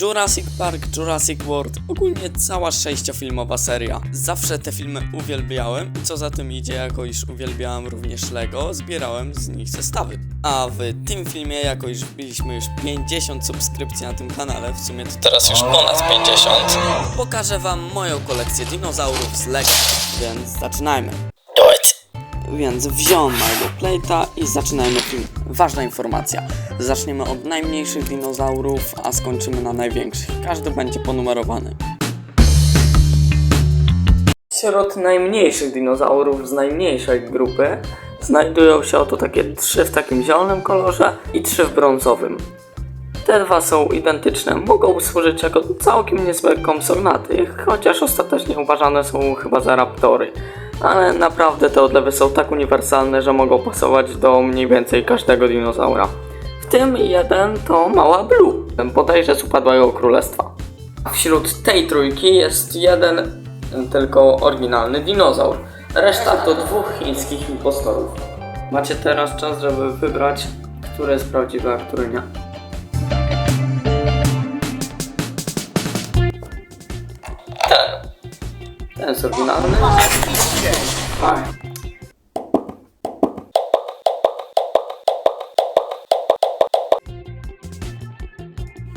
Jurassic Park, Jurassic World, ogólnie cała sześciofilmowa seria. Zawsze te filmy uwielbiałem i co za tym idzie, jako iż uwielbiałem również Lego, zbierałem z nich zestawy. A w tym filmie, jako iż wbiliśmy już 50 subskrypcji na tym kanale, w sumie to teraz już ponad 50, pokażę wam moją kolekcję dinozaurów z Lego, więc zaczynajmy. Do it! Więc wziąłem mojego plate'a i zaczynajmy film. Ważna informacja. Zaczniemy od najmniejszych dinozaurów, a skończymy na największych. Każdy będzie ponumerowany. Wśród najmniejszych dinozaurów z najmniejszej grupy znajdują się oto takie trzy w takim zielonym kolorze i trzy w brązowym. Te dwa są identyczne, mogą służyć jako całkiem niezłe konsognaty, chociaż ostatecznie uważane są chyba za raptory. Ale naprawdę te odlewy są tak uniwersalne, że mogą pasować do mniej więcej każdego dinozaura. W tym jeden to mała Blue, bodajże z upadłego królestwa. Wśród tej trójki jest jeden tylko oryginalny dinozaur. Reszta to dwóch chińskich impostorów. Macie teraz czas, żeby wybrać, który jest prawdziwy, a który nie. Ten. Ten jest oryginalny. Tak.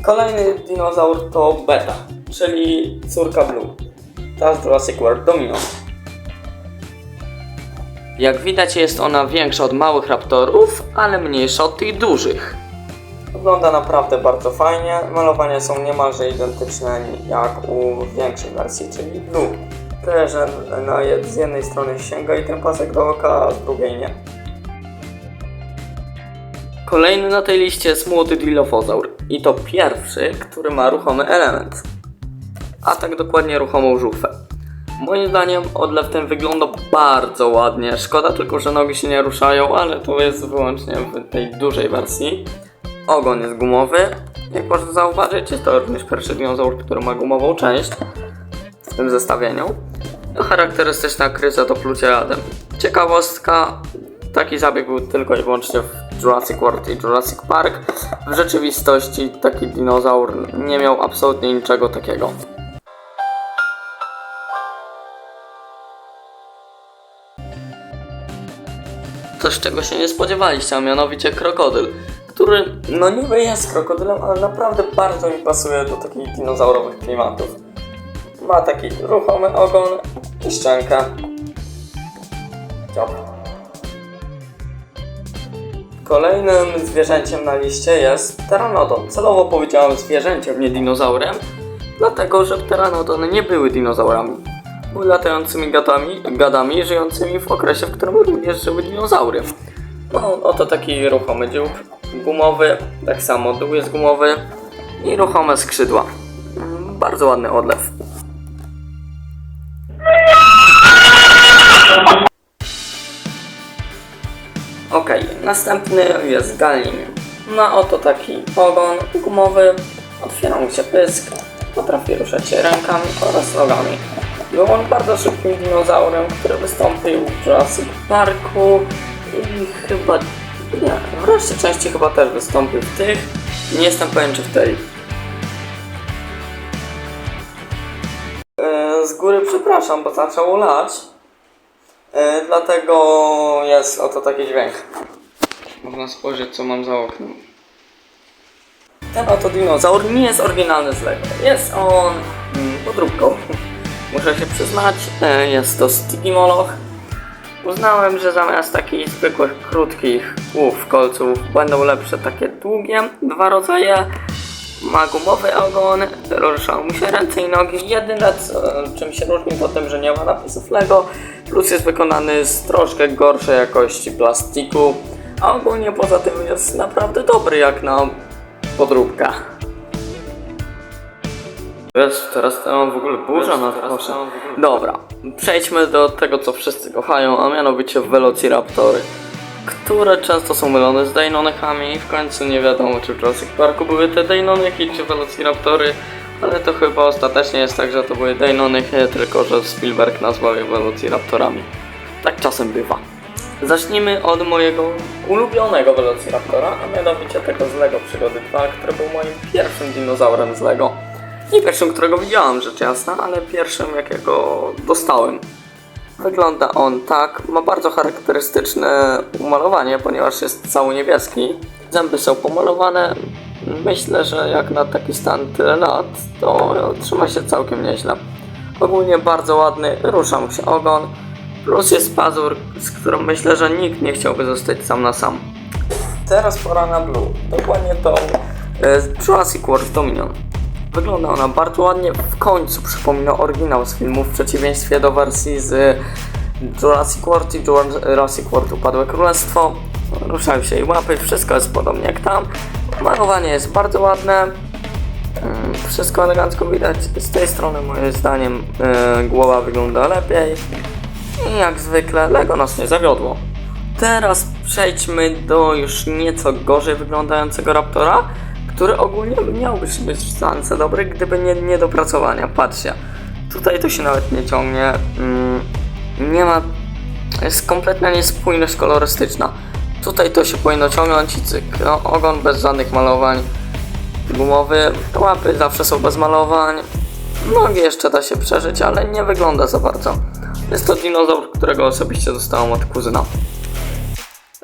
Kolejny dinozaur to Beta, czyli córka Blue. Ta z Jurassic World Domino. Jak widać jest ona większa od małych raptorów, ale mniejsza od tych dużych. Wygląda naprawdę bardzo fajnie. Malowania są niemalże identyczne jak u większej wersji, czyli Blue. Tyle, że jed- z jednej strony sięga i ten pasek do oka, a z drugiej nie. Kolejny na tej liście jest młody Dilophosaur. I to pierwszy, który ma ruchomy element. A tak dokładnie ruchomą żufę. Moim zdaniem odlew ten wygląda bardzo ładnie. Szkoda tylko, że nogi się nie ruszają, ale to jest wyłącznie w tej dużej wersji. Ogon jest gumowy. Jak można zauważyć, jest to również pierwszy dinozaur, który ma gumową część w tym zestawieniu. No, charakterystyczna kryza to plucie jadem. Ciekawostka, taki zabieg był tylko i wyłącznie w Jurassic World i Jurassic Park. W rzeczywistości taki dinozaur nie miał absolutnie niczego takiego. Coś, czego się nie spodziewaliście, a mianowicie krokodyl, który no niby jest krokodylem, ale naprawdę bardzo mi pasuje do takich dinozaurowych klimatów. Ma taki ruchomy ogon i szczękę. Dziób. Kolejnym zwierzęciem na liście jest pteranodon. Celowo powiedziałem zwierzęciem, nie dinozaurem, dlatego że pteranodony nie były dinozaurami. Były latającymi gadami, gadami żyjącymi w okresie, w którym również żyły dinozaury. No, oto taki ruchomy dziób, gumowy, tak samo dół jest gumowy i ruchome skrzydła. Mm, Bardzo ładny odlew. Następny jest galinium. Ma oto taki ogon gumowy, otwiera mu się pysk, potrafi ruszać się rękami oraz nogami. Był on bardzo szybkim dinozaurem, który wystąpił w Jurassic Parku i chyba, nie, w reszcie części chyba też wystąpił w tych. Nie jestem pewien czy w tej. Yy, Z góry przepraszam, bo zaczęło lać. Yy, dlatego jest oto taki dźwięk. Można spojrzeć, co mam za oknem. Ten oto dinozaur nie jest oryginalny z Lego. Jest on mm, podróbką. Muszę się przyznać, e, jest to Sticky Moloch. Uznałem, że zamiast takich zwykłych, krótkich głów, kolców będą lepsze takie długie. Dwa rodzaje. Ma gumowy ogon, ruszają mu się ręce i nogi. Jedyne co, czym się różni po tym, że nie ma napisów Lego, plus jest wykonany z troszkę gorszej jakości plastiku, a ogólnie poza tym jest naprawdę dobry jak na podróbkę. Jest, teraz to mam w ogóle burza na twarzy. Dobra, przejdźmy do tego, co wszyscy kochają, a mianowicie Velociraptory, które często są mylone z Deinonychami. W końcu nie wiadomo, czy w Jurassic Parku były te Deinonychy, czy Velociraptory, ale to chyba ostatecznie jest tak, że to były Deinonychy, tylko że Spielberg nazwał je Velociraptorami. Tak czasem bywa. Zacznijmy od mojego ulubionego Velociraptora, a mianowicie tego z LEGO Przygody 2, który był moim pierwszym dinozaurem z LEGO. Nie pierwszym, którego widziałem, rzecz jasna, ale pierwszym, jakiego dostałem. Wygląda on tak, ma bardzo charakterystyczne umalowanie, ponieważ jest cały niebieski. Zęby są pomalowane. Myślę, że jak na taki stan tyle lat, to trzyma się całkiem nieźle. Ogólnie bardzo ładny, rusza mu się ogon. Plus jest pazur, z którym myślę, że nikt nie chciałby zostać sam na sam. Teraz pora na Blue. Dokładnie tą e, z Jurassic World Dominion. Wygląda ona bardzo ładnie. W końcu przypomina oryginał z filmu w przeciwieństwie do wersji z Jurassic World i Jurassic World Upadłe Królestwo. Ruszają się jej łapy, wszystko jest podobnie jak tam. Malowanie jest bardzo ładne. Mm, Wszystko elegancko widać. Z tej strony moim zdaniem e, głowa wygląda lepiej. I jak zwykle Lego nas nie zawiodło. Teraz przejdźmy do już nieco gorzej wyglądającego Raptora, który ogólnie miałby być w stance dobry, gdyby nie niedopracowania. Patrzcie, tutaj to się nawet nie ciągnie. Mm, nie ma. Jest kompletna niespójność kolorystyczna. Tutaj to się powinno ciągnąć i cyk. No, ogon bez żadnych malowań. Gumowy, łapy zawsze są bez malowań. Nogi jeszcze da się przeżyć, ale nie wygląda za bardzo. Jest to dinozaur, którego osobiście dostałam od kuzyna.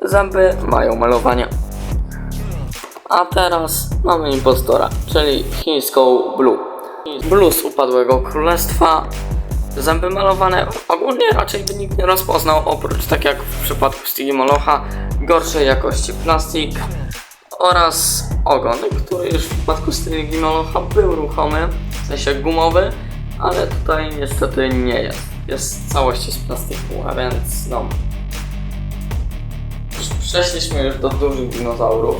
Zęby mają malowanie. A teraz mamy impostora, czyli chińską Blue. Blue z upadłego królestwa. Zęby malowane ogólnie raczej by nikt nie rozpoznał, oprócz tak jak w przypadku Stigi Molocha, gorszej jakości plastik oraz ogon, który już w przypadku Stigi Molocha był ruchomy, w sensie gumowy, ale tutaj niestety nie jest. Jest całości z plastiku, a więc no. Przeszliśmy już do dużych dinozaurów.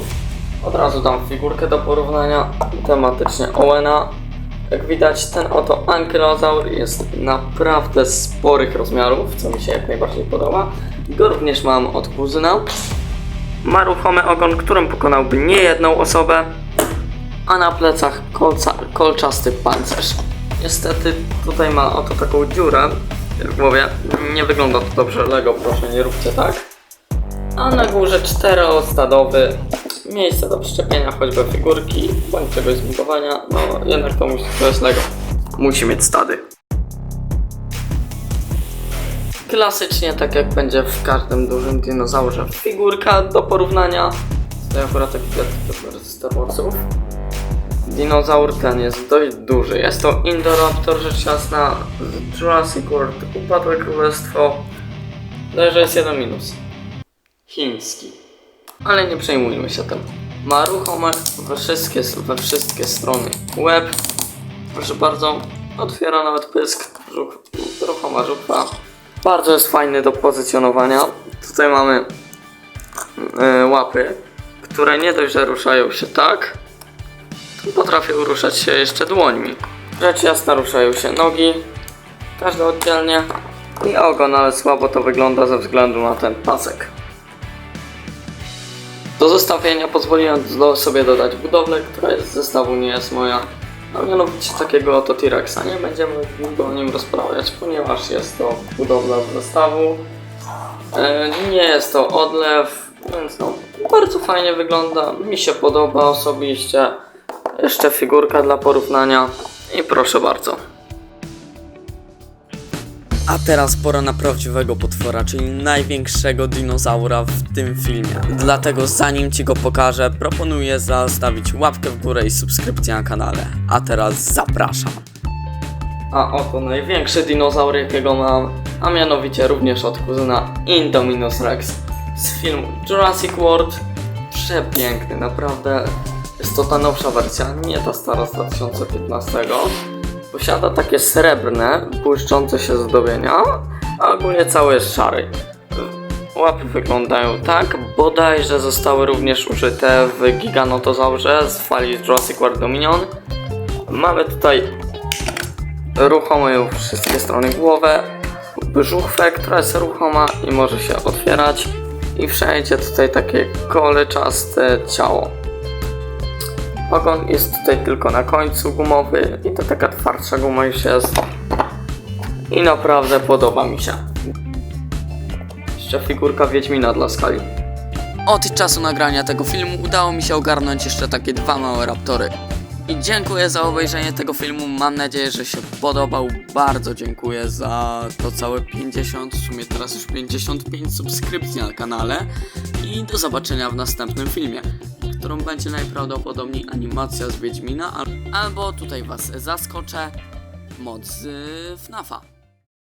Od razu dam figurkę do porównania tematycznie Owena. Jak widać, ten oto ankylozaur jest naprawdę sporych rozmiarów, co mi się jak najbardziej podoba. Go również mam od kuzyna. Ma ruchomy ogon, którym pokonałby niejedną osobę, a na plecach kolca, kolczasty pancerz. Niestety tutaj ma oto taką dziurę w głowie. Nie wygląda to dobrze, Lego, proszę nie róbcie tak. A na górze czterostadowy miejsce do przyczepienia choćby figurki bądź czegoś z budowania. No jednak to musi jest Lego. Musi mieć stady. Klasycznie, tak jak będzie w każdym dużym dinozaurze, figurka do porównania. To akurat taki wiatr Star Warsów. Dinozaur ten jest dość duży. Jest to Indoraptor, rzecz jasna, z Jurassic World, Upadłe Królestwo. Że jest jeden minus. Chiński. Ale nie przejmujmy się tym. Ma ruchome we wszystkie, we wszystkie strony łeb. Proszę bardzo, otwiera nawet pysk, żuch, ruchoma żuchwa. Bardzo jest fajny do pozycjonowania. Tutaj mamy e, łapy, które nie dość, że ruszają się tak, potrafią ruszać się jeszcze dłońmi. Rzecz jasna ruszają się nogi, każda oddzielnie i ogon, ale słabo to wygląda ze względu na ten pasek. Do zestawienia pozwoliłem sobie dodać budowlę, która jest z zestawu nie jest moja. A mianowicie takiego oto T-Rexa. Nie będziemy długo o nim rozprawiać, ponieważ jest to budowla z zestawu. E, nie jest to odlew, więc no, bardzo fajnie wygląda. Mi się podoba osobiście. Jeszcze figurka dla porównania. I proszę bardzo. A teraz pora na prawdziwego potwora, czyli największego dinozaura w tym filmie. Dlatego zanim ci go pokażę, proponuję zostawić łapkę w górę i subskrypcję na kanale. A teraz zapraszam. A oto największy dinozaur jakiego mam, a mianowicie również od kuzyna Indominus Rex z filmu Jurassic World. Przepiękny, naprawdę. Jest to ta nowsza wersja, nie ta stara z 2015. Posiada takie srebrne, błyszczące się zdobienia, a ogólnie cały jest szary. Łapy wyglądają tak, bodajże zostały również użyte w Giganotozaurze z fali Jurassic World Dominion. Mamy tutaj ruchomą wszystkie strony głowę, brzuchwę, która jest ruchoma i może się otwierać i wszędzie tutaj takie kolczaste ciało. Ogon jest tutaj tylko na końcu gumowy i to taka twardsza guma już jest i naprawdę podoba mi się. jeszcze figurka Wiedźmina dla skali. Od czasu nagrania tego filmu udało mi się ogarnąć jeszcze takie dwa małe raptory. I dziękuję za obejrzenie tego filmu. Mam nadzieję, że się podobał. Bardzo dziękuję za to całe 50, w sumie teraz już 55 subskrypcji na kanale. I do zobaczenia w następnym filmie, którą będzie najprawdopodobniej animacja z Wiedźmina, al- albo tutaj was zaskoczę, mod z FNAFa.